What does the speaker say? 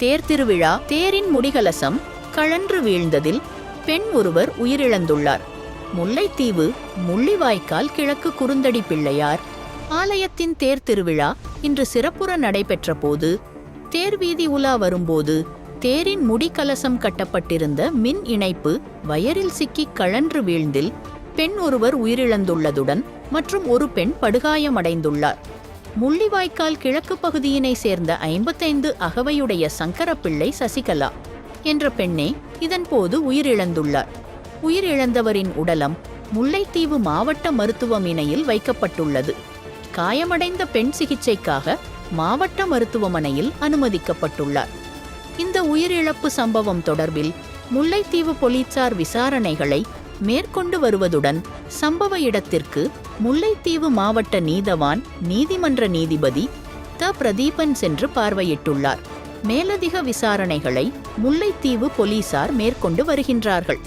தேர் திருவிழா தேரின் முடிகலசம் கழன்று வீழ்ந்ததில் பெண் ஒருவர் உயிரிழந்துள்ளார். முல்லைத்தீவு முள்ளிவாய்க்கால் கிழக்கு குறுந்தடி பிள்ளையார். ஆலயத்தின் தேர் திருவிழா இன்று சிறப்புற நடைபெற்ற போது தேர் வீதி உலா வரும்போது தேரின் முடிகலசம் கட்டப்பட்டிருந்த மின் இணைப்பு வயரில் சிக்கி கழன்று வீழ்ந்தில் பெண் ஒருவர் உயிரிழந்துள்ளதுடன் மற்றும் ஒரு பெண் படுகாயமடைந்துள்ளார். முள்ளிவாய்க்கால் கிழக்கு பகுதியினை சேர்ந்த ஐம்பத்தைந்து அகவையுடைய சங்கரப்பிள்ளை சசிகலா என்ற பெண்ணே இதன்போது உயிரிழந்துள்ளார். உயிரிழந்தவரின் உடலம் முல்லைத்தீவு மாவட்ட மருத்துவமனையில் வைக்கப்பட்டுள்ளது. காயமடைந்த பெண் சிகிச்சைக்காக மாவட்ட மருத்துவமனையில் அனுமதிக்கப்பட்டுள்ளார். இந்த உயிரிழப்பு சம்பவம் தொடர்பில் முல்லைத்தீவு போலீசார் விசாரணைகளை மேற்கொண்டு வருவதுடன் சம்பவ இடத்திற்கு முல்லைத்தீவு மாவட்ட நீதவான் நீதிமன்ற நீதிபதி த. பிரதீபன் சென்று பார்வையிட்டுள்ளார். மேலதிக விசாரணைகளை முல்லைத்தீவு போலீசார் மேற்கொண்டு வருகின்றார்கள்.